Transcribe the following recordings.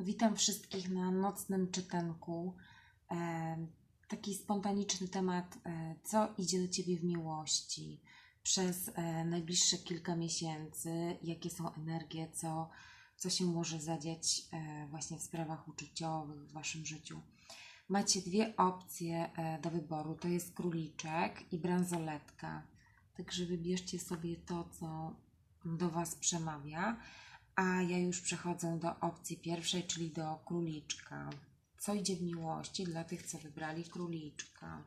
Witam wszystkich na nocnym czytanku. E, taki spontaniczny temat, e, co idzie do Ciebie w miłości przez e, najbliższe kilka miesięcy, jakie są energie, co, co się może zadziać właśnie w sprawach uczuciowych w Waszym życiu. Macie dwie opcje do wyboru, to jest króliczek i bransoletka. Także wybierzcie sobie to, co do Was przemawia. A ja już przechodzę do opcji pierwszej, czyli do króliczka. Co idzie w miłości dla tych, co wybrali króliczka?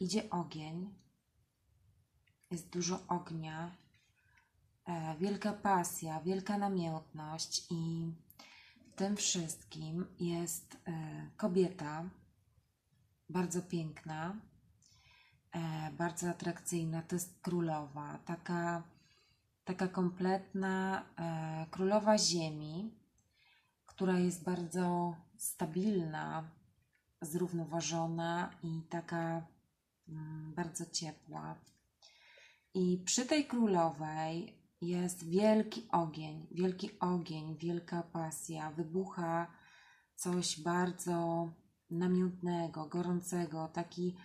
Idzie ogień, jest dużo ognia, e, wielka pasja, wielka namiętność i tym wszystkim jest e, kobieta bardzo piękna, e, bardzo atrakcyjna. To jest królowa, taka, taka kompletna e, królowa ziemi, która jest bardzo stabilna, zrównoważona i taka mm, bardzo ciepła. I przy tej królowej jest wielki ogień, wielki ogień, wielka pasja, wybucha coś bardzo namiętnego, gorącego, taki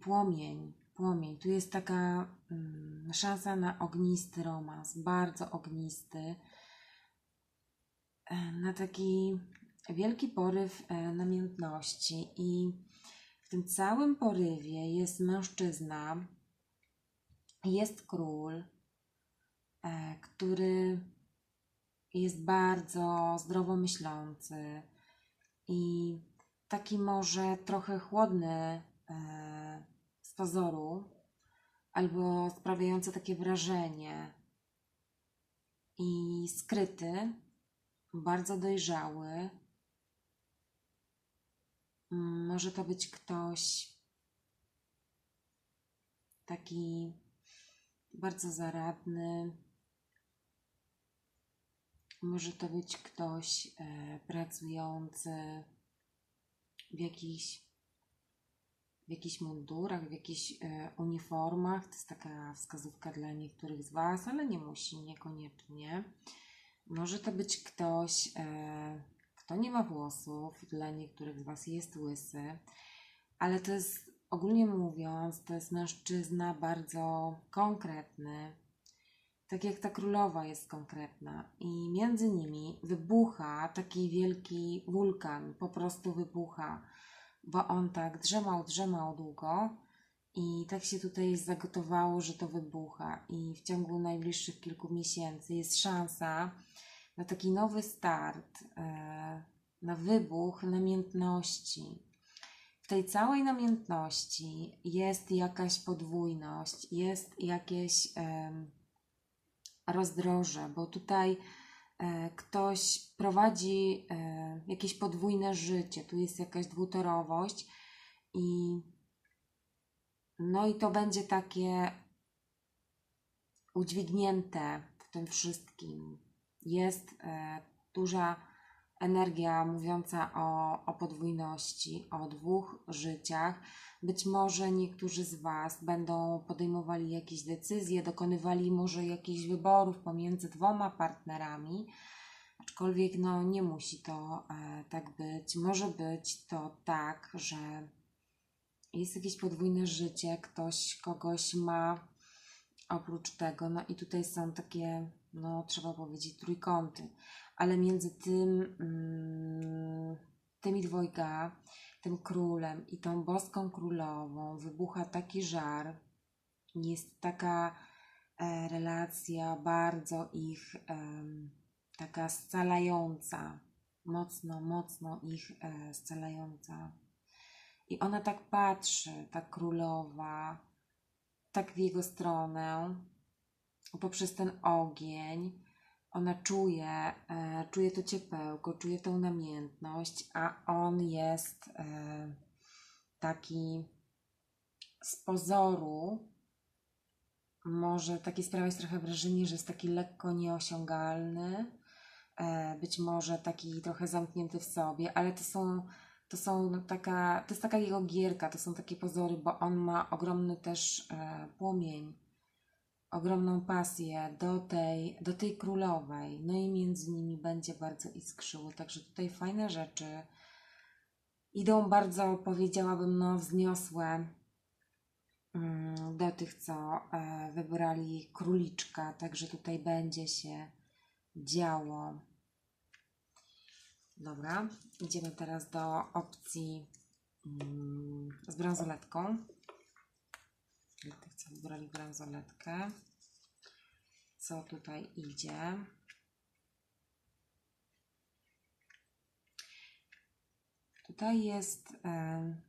płomień, płomień. Tu jest taka mm, szansa na ognisty romans, bardzo ognisty, e, na taki wielki poryw e, namiętności. I w tym całym porywie jest mężczyzna, jest król, który jest bardzo zdrowo myślący i taki może trochę chłodny e, z pozoru, albo sprawiający takie wrażenie i skryty, bardzo dojrzały. Może to być ktoś taki bardzo zaradny. Może to być ktoś e, pracujący w jakichś, w jakichś mundurach, w jakichś e, uniformach. To jest taka wskazówka dla niektórych z Was, ale nie musi, niekoniecznie. Może to być ktoś, e, kto nie ma włosów, dla niektórych z Was jest łysy, ale to jest ogólnie mówiąc, to jest mężczyzna bardzo konkretny, tak jak ta królowa jest konkretna, i między nimi wybucha taki wielki wulkan, po prostu wybucha, bo on tak drzemał, drzemał długo. I tak się tutaj zagotowało, że to wybucha, i w ciągu najbliższych kilku miesięcy jest szansa na taki nowy start, e, na wybuch namiętności. W tej całej namiętności jest jakaś podwójność, jest jakieś rozdroże, bo tutaj e, ktoś prowadzi e, jakieś podwójne życie, tu jest jakaś dwutorowość i no i to będzie takie udźwignięte w tym wszystkim. Jest e, duża energia mówiąca o, o podwójności, o dwóch życiach. Być może niektórzy z Was będą podejmowali jakieś decyzje, dokonywali może jakichś wyborów pomiędzy dwoma partnerami, aczkolwiek no, nie musi to e, tak być. Może być to tak, że jest jakieś podwójne życie, ktoś kogoś ma oprócz tego. No i tutaj są takie, no trzeba powiedzieć, trójkąty, ale między tym, mm, tymi dwojga, tym królem i tą boską królową wybucha taki żar, jest taka e, relacja bardzo ich em, taka scalająca, mocno, mocno ich e, scalająca. I ona tak patrzy, ta królowa, tak w jego stronę, poprzez ten ogień. Ona czuje, e, czuje to ciepełko, czuje tą namiętność, a on jest e, taki z pozoru, może takie sprawiać trochę wrażenie, że jest taki lekko nieosiągalny, e, być może taki trochę zamknięty w sobie, ale to są, to są no, taka, to jest taka jego gierka, to są takie pozory, bo on ma ogromny też płomień, ogromną pasję do tej, do tej królowej, no i między nimi będzie bardzo iskrzyło, także tutaj fajne rzeczy idą bardzo, powiedziałabym, no wzniosłe mm, do tych, co e, wybrali króliczka, także tutaj będzie się działo. Dobra, idziemy teraz do opcji mm, z bransoletką. Dla tych, co wybrali bransoletkę. Co tutaj idzie? Tutaj jest. em,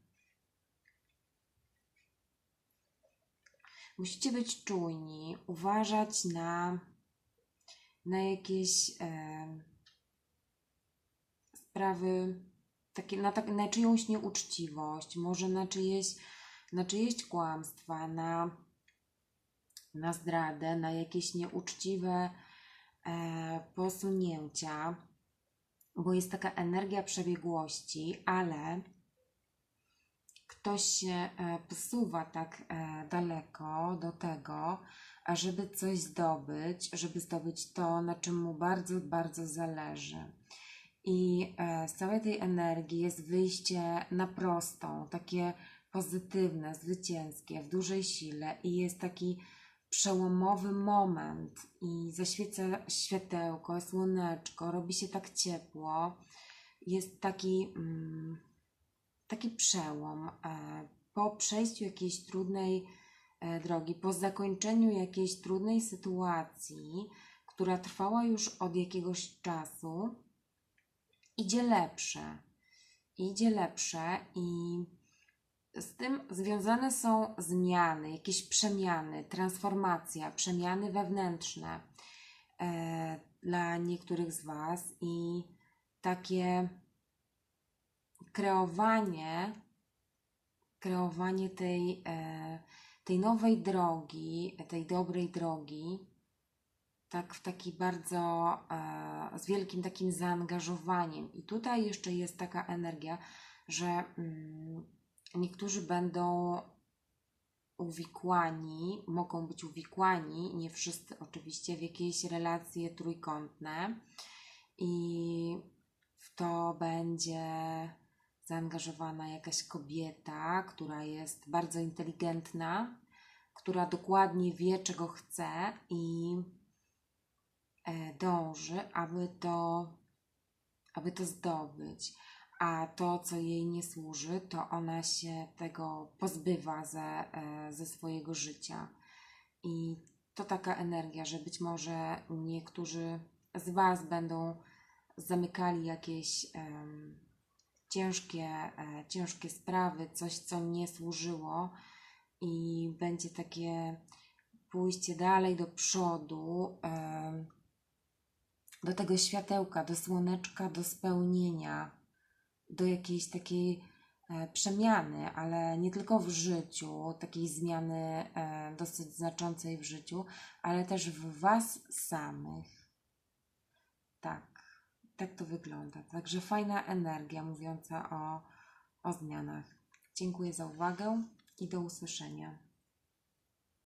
musicie być czujni, uważać na, na jakieś em, sprawy, takie, na, tak, na czyjąś nieuczciwość, może na czyjeś, na czyjeś kłamstwa, na, na zdradę, na jakieś nieuczciwe e, posunięcia bo jest taka energia przebiegłości, ale ktoś się e, posuwa tak e, daleko do tego, żeby coś zdobyć, żeby zdobyć to, na czym mu bardzo, bardzo zależy. I e, z całej tej energii jest wyjście na prostą, takie pozytywne, zwycięskie, w dużej sile i jest taki przełomowy moment i zaświeca światełko, słoneczko, robi się tak ciepło. Jest taki, mm, taki przełom. E, po przejściu jakiejś trudnej e, drogi, po zakończeniu jakiejś trudnej sytuacji, która trwała już od jakiegoś czasu, idzie lepsze. Idzie lepsze i z tym związane są zmiany, jakieś przemiany, transformacja, przemiany wewnętrzne e, dla niektórych z Was i takie kreowanie, kreowanie tej, e, tej nowej drogi, tej dobrej drogi, tak w taki bardzo e, z wielkim takim zaangażowaniem. I tutaj jeszcze jest taka energia, że mm, niektórzy będą uwikłani, mogą być uwikłani, nie wszyscy oczywiście, w jakieś relacje trójkątne. I w to będzie zaangażowana jakaś kobieta, która jest bardzo inteligentna, która dokładnie wie, czego chce i e, dąży, aby to, aby to zdobyć a to, co jej nie służy, to ona się tego pozbywa ze, e, ze swojego życia. I to taka energia, że być może niektórzy z Was będą zamykali jakieś um, ciężkie, e, ciężkie sprawy, coś, co nie służyło, i będzie takie pójście dalej do przodu, um, do tego światełka, do słoneczka, do spełnienia do jakiejś takiej e, przemiany, ale nie tylko w życiu, takiej zmiany e, dosyć znaczącej w życiu, ale też w Was samych. Tak, tak to wygląda. Także fajna energia mówiąca o, o zmianach. Dziękuję za uwagę i do usłyszenia.